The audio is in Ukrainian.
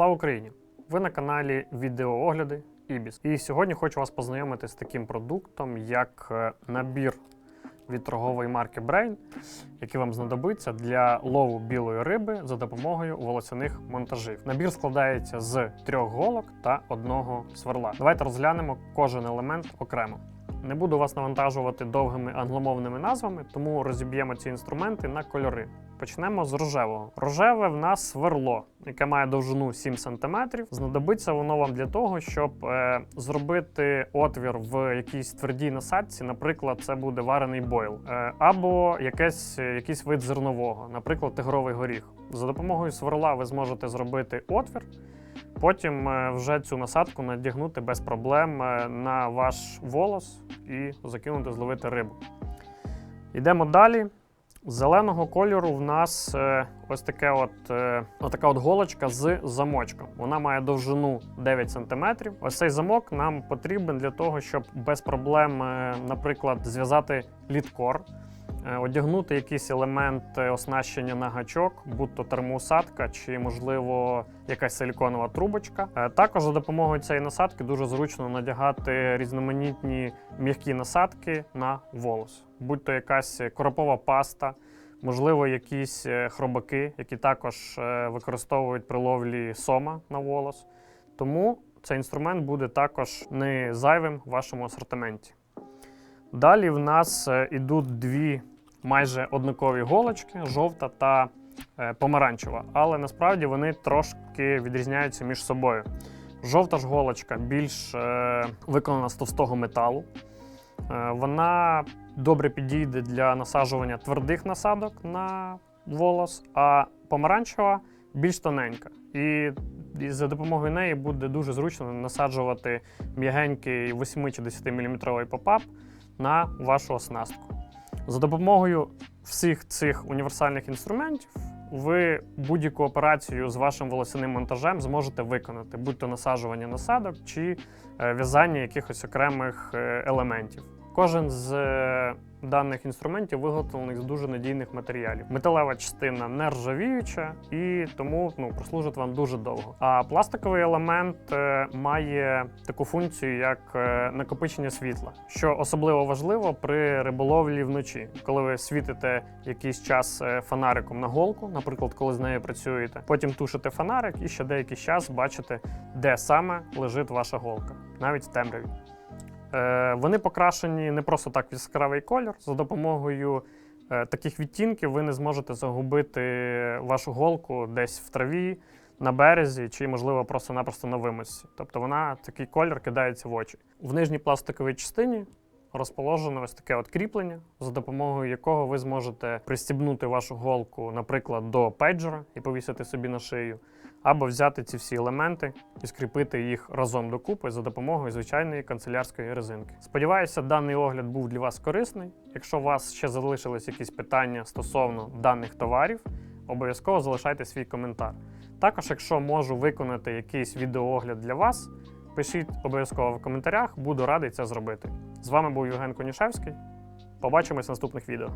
Слава Україні! Ви на каналі Відеоогляди Ібіс. І сьогодні хочу вас познайомити з таким продуктом, як е, набір від торгової марки Brain, який вам знадобиться для лову білої риби за допомогою волосяних монтажів. Набір складається з трьох голок та одного сверла. Давайте розглянемо кожен елемент окремо. Не буду вас навантажувати довгими англомовними назвами, тому розіб'ємо ці інструменти на кольори. Почнемо з рожевого. Рожеве в нас сверло, яке має довжину 7 см. Знадобиться воно вам для того, щоб е, зробити отвір в якійсь твердій насадці, наприклад, це буде варений бойл, е, або якесь, якийсь вид зернового, наприклад, тигровий горіх. За допомогою сверла ви зможете зробити отвір. Потім е, вже цю насадку надягнути без проблем е, на ваш волос і закинути, зловити рибу. Йдемо далі. Зеленого кольору в нас е, ось таке от, е, отака от голочка з замочком. Вона має довжину 9 см. Ось цей замок нам потрібен для того, щоб без проблем, наприклад, зв'язати літкор, одягнути якийсь елемент е, оснащення на гачок, будь-то термоусадка чи, можливо, якась силіконова трубочка. Е, Також за допомогою цієї насадки дуже зручно надягати різноманітні м'які насадки на волос, будь-то якась коропова паста. Можливо, якісь е, хробаки, які також е, використовують при ловлі сома на волос. Тому цей інструмент буде також не зайвим в вашому асортименті. Далі в нас е, ідуть дві майже однакові голочки жовта та е, помаранчева, але насправді вони трошки відрізняються між собою. Жовта ж голочка більш е, виконана з товстого металу. Е, вона добре підійде для насаджування твердих насадок на волос, а помаранчева більш тоненька. І за допомогою неї буде дуже зручно насаджувати м'ягенький 8 чи 10 мм попап на вашу оснастку. За допомогою всіх цих універсальних інструментів ви будь-яку операцію з вашим волосяним монтажем зможете виконати, будь-то насаджування насадок чи е, в'язання якихось окремих е, елементів. Кожен з е, даних інструментів виготовлений з дуже надійних матеріалів. Металева частина не ржавіюча і тому ну, прослужить вам дуже довго. А пластиковий елемент е, має таку функцію, як е, накопичення світла, що особливо важливо при риболовлі вночі, коли ви світите якийсь час фонариком на голку, наприклад, коли з нею працюєте. Потім тушите фонарик і ще деякий час бачите, де саме лежить ваша голка, навіть в темряві. Е, Вони покрашені не просто так в яскравий колір. За допомогою е, таких відтінків ви не зможете загубити вашу голку десь в траві, на березі чи, можливо, просто-напросто на вимосі. Тобто вона такий колір кидається в очі. В нижній пластиковій частині розположено ось таке от кріплення, за допомогою якого ви зможете пристібнути вашу голку, наприклад, до пейджера і повісити собі на шию, або взяти ці всі елементи і скріпити їх разом докупи за допомогою звичайної канцелярської резинки. Сподіваюся, даний огляд був для вас корисний. Якщо у вас ще залишились якісь питання стосовно даних товарів, обов'язково залишайте свій коментар. Також, якщо можу виконати якийсь відеоогляд для вас, пишіть обов'язково в коментарях, буду радий це зробити. З вами був Євген Конішевський. Побачимось в наступних відео.